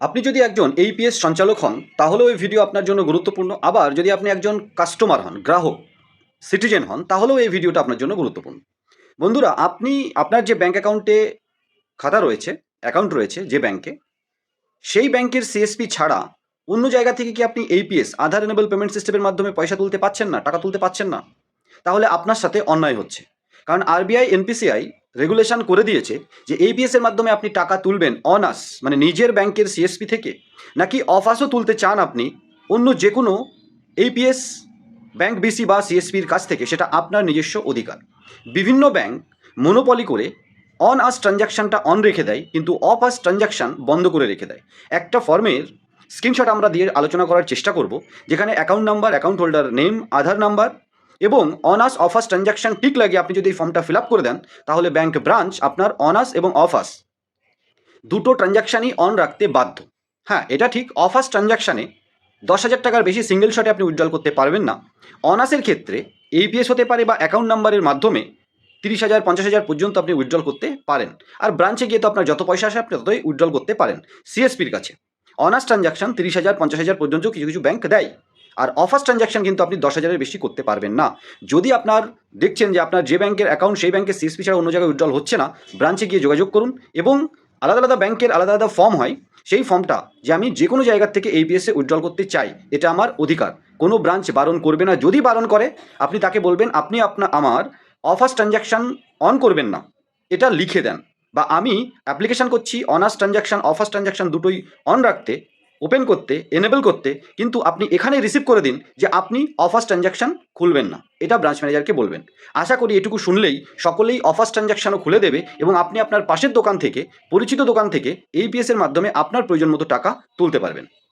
আপনি যদি একজন এইপিএস সঞ্চালক হন তাহলেও ওই ভিডিও আপনার জন্য গুরুত্বপূর্ণ। আবার যদি আপনি একজন কাস্টমার হন, গ্রাহক সিটিজেন হন, তাহলেও এই ভিডিওটা আপনার জন্য গুরুত্বপূর্ণ। বন্ধুরা, আপনি আপনার যে ব্যাঙ্ক অ্যাকাউন্টে খাতা রয়েছে অ্যাকাউন্ট রয়েছে, যে ব্যাংকে সেই ব্যাংকের সিএসপি ছাড়া অন্য জায়গা থেকে কি আপনি এইপিএস আধার এনেবল পেমেন্ট সিস্টেমের মাধ্যমে পয়সা তুলতে পাচ্ছেন না, টাকা তুলতে পাচ্ছেন না? তাহলে আপনার সাথে অন্যায় হচ্ছে। কারণ আরবিআই এনপিসিআই রেগুলেশন করে দিয়েছে যে এইপিএস এর মাধ্যমে আপনি টাকা তুলবেন অনাস মানে নিজের ব্যাংকের সিএসপি থেকে, নাকি অফাসও তুলতে চান আপনি, অন্য যে কোনো এইপিএস ব্যাংক বিসি বা সিএসপির কাছ থেকে, সেটা আপনার নিজস্ব অধিকার। বিভিন্ন ব্যাংক মনোপলি করে অন আস ট্রানজ্যাকশানটা অন রেখে দেয়, কিন্তু অফ আস ট্রানজ্যাকশান বন্ধ করে রেখে দেয়। একটা ফর্মের স্ক্রিনশট আমরা দিয়ে আলোচনা করার চেষ্টা করব, যেখানে account number account holder name Aadhaar number এবং on us off us transaction tick লাগিয়ে আপনি যদি এই ফর্মটা ফিল আপ করে দেন, তাহলে ব্যাংক ব্রাঞ্চ আপনার অনার্স এবং অফার্স দুটো ট্রানজ্যাকশানই অন রাখতে বাধ্য। হ্যাঁ এটা ঠিক অফার্স ট্রানজ্যাকশানে দশ হাজার টাকার বেশি সিঙ্গেল শটে আপনি উইথড্রল করতে পারবেন না। অনার্সের ক্ষেত্রে এইপিএস হতে পারে বা অ্যাকাউন্ট নাম্বারের মাধ্যমে তিরিশ হাজার, পঞ্চাশ হাজার পর্যন্ত আপনি উইথড্রল করতে পারেন। আর ব্রাঞ্চে গিয়ে তো আপনার যত পয়সা আসে আপনি ততই উইথড্রল করতে পারেন। সিএসপির কাছে অনার্স ট্রানজ্যাকশন তিরিশ হাজার, পঞ্চাশ হাজার পর্যন্ত কিছু কিছু ব্যাংক দেয়। আর অফার্স ট্রানজ্যাকশন কিন্তু আপনি দশ হাজারের বেশি করতে পারবেন না। যদি আপনার দেখছেন যে আপনার যে ব্যাংকের অ্যাকাউন্ট সেই ব্যাংকের সিএসপি ছাড়া অন্য জায়গায় উইথড্রল হচ্ছে না ব্রাঞ্চে গিয়ে যোগাযোগ করুন এবং আলাদা আলাদা ব্যাংকের আলাদা আলাদা ফর্ম হয়, সেই ফর্মটা যে আমি যে কোনো জায়গার থেকে এইপিএসে উইথড্রল করতে চাই, এটা আমার অধিকার। কোনো ব্রাঞ্চ বারণ করবে না। যদি বারণ করে, আপনি তাকে বলবেন, আপনি আপনার আমার অফার্স ট্রানজ্যাকশন অন করবেন না। এটা লিখে দেন। বা, আমি অ্যাপ্লিকেশন করছি on us transaction off us transaction দুটোই অন রাখতে ওপেন করতে এনেবল করতে, কিন্তু আপনি এখানে রিসিভ করে দিন যে আপনি অফার্স ট্রানজ্যাকশন খুলবেন না। এটা ব্রাঞ্চ ম্যানেজারকে বলবেন। আশা করি এটুকু শুনলেই সকলেই অফার্স ট্রানজ্যাকশানও খুলে দেবে এবং আপনি আপনার পাশের দোকান থেকে, পরিচিত দোকান থেকে এইপিএসের মাধ্যমে আপনার প্রয়োজন মতো টাকা তুলতে পারবেন।